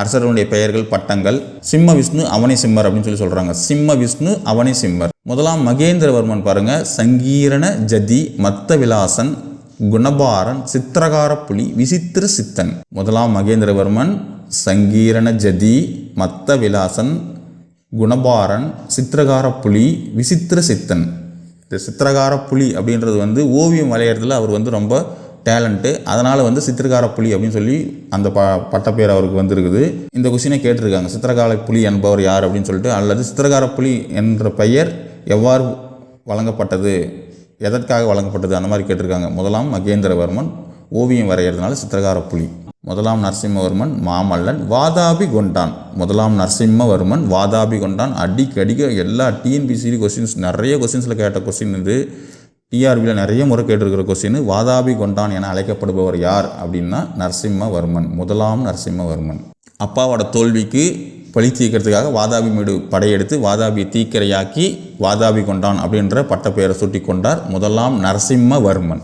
அரசர்களுடைய பெயர்கள் பட்டங்கள் சிம்ம விஷ்ணு அவனி சிம்மர் அப்படின்னு சொல்லி சொல்கிறாங்க சிம்ம விஷ்ணு அவனி சிம்மர். முதலாம் மகேந்திரவர்மன் பாருங்க சங்கீரண ஜதி மத்த விலாசன் குணபாரன் சித்திரகார புலி விசித்திர சித்தன். முதலாம் மகேந்திரவர்மன் சங்கீரண ஜதி மத்த விலாசன் குணபாரன் சித்திரகார புலி விசித்திர சித்தன். இந்த சித்திரகார புலி அப்படின்றது வந்து ஓவியம் வரைகிறதுல அவர் வந்து ரொம்ப டேலண்ட்டு அதனால் வந்து சித்திரகார புலி அப்படின்னு சொல்லி அந்த ப பட்டப்பேர் அவருக்கு வந்திருக்குது. இந்த கொஸ்டினை கேட்டிருக்காங்க. சித்திரகால புலி என்பவர் யார் அப்படின்னு சொல்லிட்டு அல்லது சித்திரகார புலி என்ற பெயர் எவ்வாறு வழங்கப்பட்டது? எதற்காக வழங்கப்பட்டது? அந்த மாதிரி கேட்டிருக்காங்க. முதலாம் மகேந்திரவர்மன் ஓவியம் வரைகிறதுனால சித்திரகார புலி. முதலாம் நரசிம்மவர்மன் மாமல்லன் வாதாபி கொண்டான் முதலாம் நரசிம்மவர்மன் வாதாபி கொண்டான் அடிக்கடிக்க எல்லா டிஎன்பிசிடி கொஸ்டின்ஸ் நிறைய கொஸ்டின்ஸில் கேட்ட கொஸ்டின் இது. டிஆர்பியில் நிறைய முறை கேட்டிருக்கிற கொஸ்டின் வாதாபி கொண்டான் என அழைக்கப்படுபவர் யார் அப்படின்னா நரசிம்மவர்மன் முதலாம் நரசிம்மவர்மன். அப்பாவோட தோல்விக்கு பழி தீர்க்கிறதுக்காக வாதாபி மீடு படையெடுத்து வாதாபி தீக்கிரையாக்கி வாதாபி கொண்டான் அப்படின்ற பட்டப்பெயரை சூட்டி கொண்டார் முதலாம் நரசிம்மவர்மன்.